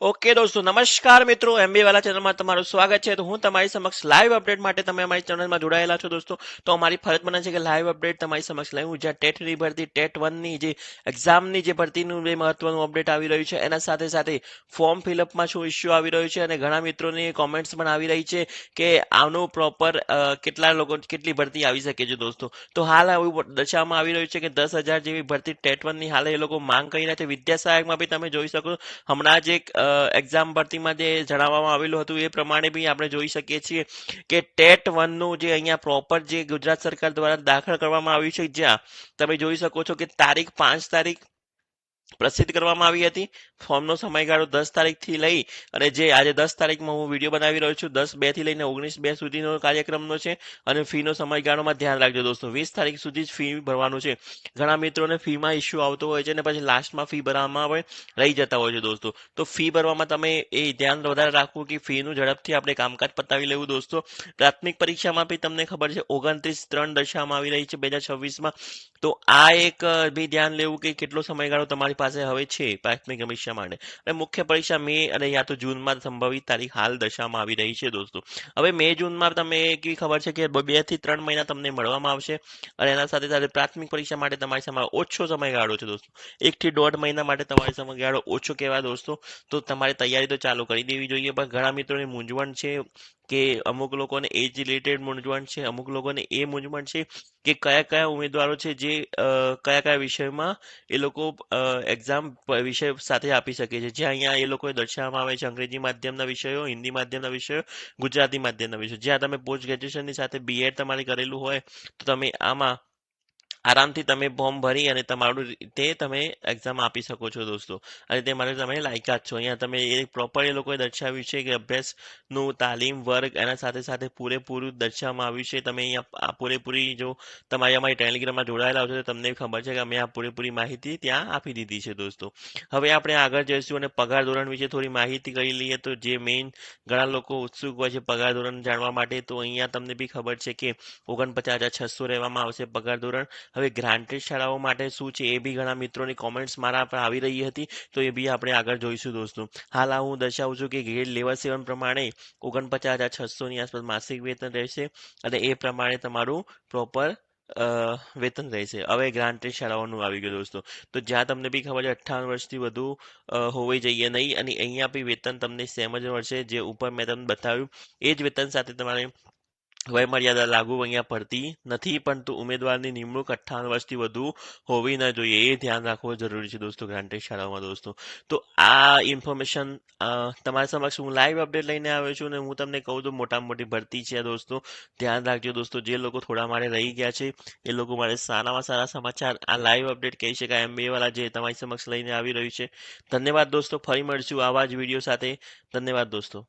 Okay દોસ્તો, નમસ્કાર મિત્રો. એમબી વાલા ચેનલમાં તમારું સ્વાગત છે. તો હું તમારી સમક્ષ લાઈવ અપડેટ માટે તમે અમારી ચેનલમાં જોડાયેલા છો, દોસ્તો. તો અમારી ફરજ બને છે કે લાઈવ અપડેટ તમારી સમક્ષ લાવ્યું જ્યાં ટેટની ભરતી, ટેટ વનની જે એક્ઝામની જે ભરતીનું જે મહત્વનું અપડેટ આવી રહ્યું છે, એના સાથે સાથે ફોર્મ ફિલઅપમાં શું ઇસ્યુ આવી રહ્યું છે અને ઘણા મિત્રોની કોમેન્ટ્સ પણ આવી રહી છે કે આનું પ્રોપર કેટલા લોકો, કેટલી ભરતી આવી શકે છે, દોસ્તો. તો હાલ એવું દર્શાવવામાં આવી રહ્યું છે કે દસ હજાર જેવી ભરતી ટેટ વનની હાલ એ લોકો માંગ કરી રહ્યા છે. વિદ્યા સહાયકમાં બી તમે જોઈ શકો હમણાં જ એક એક્ઝામ ભરતીમાં જે જણાવવામાં આવેલું હતું એ પ્રમાણે બી આપણે જોઈ શકીએ છીએ કે ટેટ વનનું જે અહીંયા પ્રોપર જે ગુજરાત સરકાર દ્વારા દાખલ કરવામાં આવ્યું છે, જ્યાં તમે જોઈ શકો છો કે તારીખ પાંચ તારીખ પ્રસિદ્ધ કરવામાં આવી હતી. ફોર્મનો સમયગાળો દસ તારીખથી લઈ અને જે આજે દસ તારીખમાં હું વીડિયો બનાવી રહ્યો છું, દસ બેથી લઈને ઓગણીસ બે સુધીનો કાર્યક્રમનો છે અને ફીનો સમયગાળોમાં ધ્યાન રાખજો દોસ્તો. વીસ તારીખ સુધી જ ફી ભરવાનું છે. ઘણા મિત્રોને ફીમાં ઇસ્યુ આવતો હોય છે અને પછી લાસ્ટમાં ફી ભરવામાં આવે, રહી જતા હોય છે દોસ્તો. તો ફી ભરવામાં તમે એ ધ્યાન વધારે રાખવું કે ફીનું ઝડપથી આપણે કામકાજ પતાવી લેવું દોસ્તો. પ્રાથમિક પરીક્ષામાં બી તમને ખબર છે, ઓગણત્રીસ ત્રણ દર્શાવવામાં આવી રહી છે, બે હજાર છવ્વીસમાં. તો આ એક બી ધ્યાન લેવું કે કેટલો સમયગાળો તમારી પાસે હવે છે પ્રાથમિક પરીક્ષા માટે? અને મુખ્ય પરીક્ષા મે અને યા તો જૂનમાં સંભવિત તારીખ હાલ દશામાં આવી રહી છે દોસ્તો. હવે મે જૂનમાં તમે કેવી ખબર છે કે બેથી ત્રણ મહિના તમને મળવામાં આવશે અને એના સાથે સાથે પ્રાથમિક પરીક્ષા માટે તમારી સમય ઓછો સમયગાળો છે દોસ્તો. એક થી દોઢ મહિના માટે તમારી સમયગાળો ઓછો કહેવાય દોસ્તો. તો તમારે તૈયારી તો ચાલુ કરી દેવી જોઈએ પણ ઘણા મિત્રોની મૂંઝવણ છે કે અમુક લોકોને એજ રિલેટેડ મૂંઝવણ છે, અમુક લોકોને એ મૂંઝવણ છે કે કયા કયા ઉમેદવારો છે જે કયા કયા વિષયમાં એ લોકો એક્ઝામ વિષય સાથે આપી શકે છે. જે અહીંયા એ લોકોએ દર્શાવવામાં આવે છે અંગ્રેજી માધ્યમના વિષયો, હિન્દી માધ્યમના વિષયો, ગુજરાતી માધ્યમના વિષયો. જ્યાં તમે પોસ્ટ ગ્રેજ્યુએશનની સાથે બીએડ તમારે કરેલું હોય, તો તમે આમાં આરામથી તમે ફોર્મ ભરી અને તમારું તે તમે એક્ઝામ આપી શકો છો દોસ્તો. અને તે માટે તમે લાયકાત છો. અહીંયા તમે એ પ્રોપર એ લોકોએ દર્શાવ્યું છે કે અભ્યાસનું તાલીમ વર્ગ એના સાથે સાથે પૂરેપૂરું દર્શાવવામાં આવ્યું છે. તમે અહીંયા પૂરેપૂરી જો તમારી અમારી ટેલિગ્રામમાં જોડાયેલા છો તો તમને ખબર છે કે અમે આ પૂરેપૂરી માહિતી ત્યાં આપી દીધી છે દોસ્તો. હવે આપણે આગળ જઈશું અને પગાર ધોરણ વિશે થોડી માહિતી કરી લઈએ તો જે મેઇન ઘણા લોકો ઉત્સુક હોય છે પગાર ધોરણ જાણવા માટે તો અહીંયા તમને બી ખબર છે કે ઓગણપચાસ હજાર છસો રહેવામાં આવશે પગાર ધોરણ. હવે ગ્રાન્ટેડ શાળાઓ માટે શું છે એ બી ઘણા મિત્રોની કોમેન્ટ્સ મારા પર આવી રહી હતી, તો એ બી આપણે આગળ જોઈશું દોસ્તો. હાલ આ હું દર્શાવું છું કે ગ્રેડ લેવલ સેવન પ્રમાણે ઓગણપચાસ હજાર છસોની આસપાસ માસિક વેતન રહેશે અને એ પ્રમાણે તમારું પ્રોપર વેતન રહેશે. હવે ગ્રાન્ટેડ શાળાઓનું આવી ગયું દોસ્તો. તો જ્યાં તમને બી ખબર છે અઠ્ઠાવન વર્ષથી વધુ હોવી જોઈએ નહીં અને અહીંયા બી વેતન તમને સેમ જ મળશે. જે ઉપર મેં તમને બતાવ્યું, એ જ વેતન સાથે તમારે વયમર્યાદા લાગુ અહીંયા પડતી નથી પરંતુ ઉમેદવારની નિમણૂક અઠ્ઠાવન વર્ષથી વધુ હોવી ન જોઈએ. એ ધ્યાન રાખવું જરૂરી છે દોસ્તો, ગ્રાન્ટેડ શાળાઓમાં દોસ્તો. તો આ ઇન્ફોર્મેશન તમારા સમક્ષ હું લાઈવ અપડેટ લઈને આવ્યો છું અને હું તમને કહું તો મોટા મોટી ભરતી છે દોસ્તો. ધ્યાન રાખજો દોસ્તો, જે લોકો થોડા મારે રહી ગયા છે, એ લોકો મારે સારામાં સારા સમાચાર આ લાઈવ અપડેટ કહી શકાય એમ બે વાળા જે તમારી સમક્ષ લઈને આવી રહ્યું છે. ધન્યવાદ દોસ્તો, ફરી મળશું આવા જ વીડિયો સાથે. ધન્યવાદ દોસ્તો.